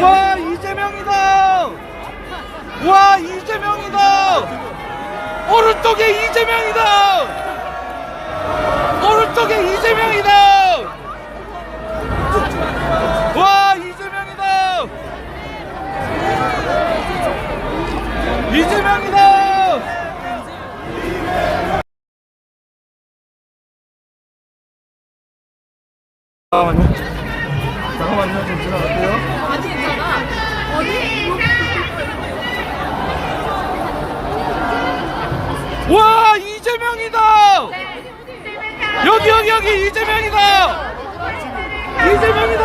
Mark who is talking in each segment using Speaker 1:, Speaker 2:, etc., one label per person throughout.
Speaker 1: 와 이재명이다. 와 이재명이다. 오른쪽에 이재명이다. 잠깐만요. 잠깐만요. 좀 지나갈게요.
Speaker 2: 아니 있잖아. 어디?
Speaker 1: 와 이재명이다. 여기 여기 여기 이재명이다. 이재명이다.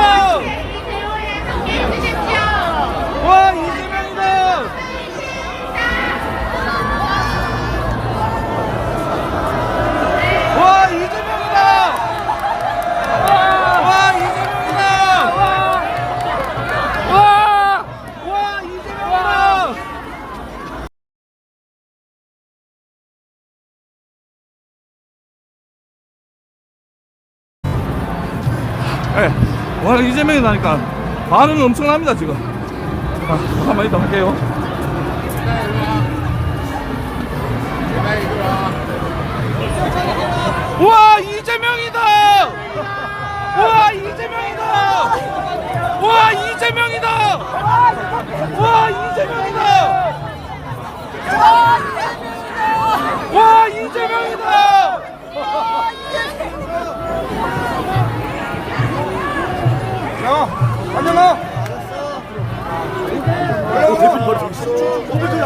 Speaker 1: 네. 와 이재명이 나니까 반응이 엄청납니다 지금. 아, 한번 이따 할게요. 와 이재명이다! 와 이재명이다! 와 이재명이다! 와 이재명이다
Speaker 3: 안녕하.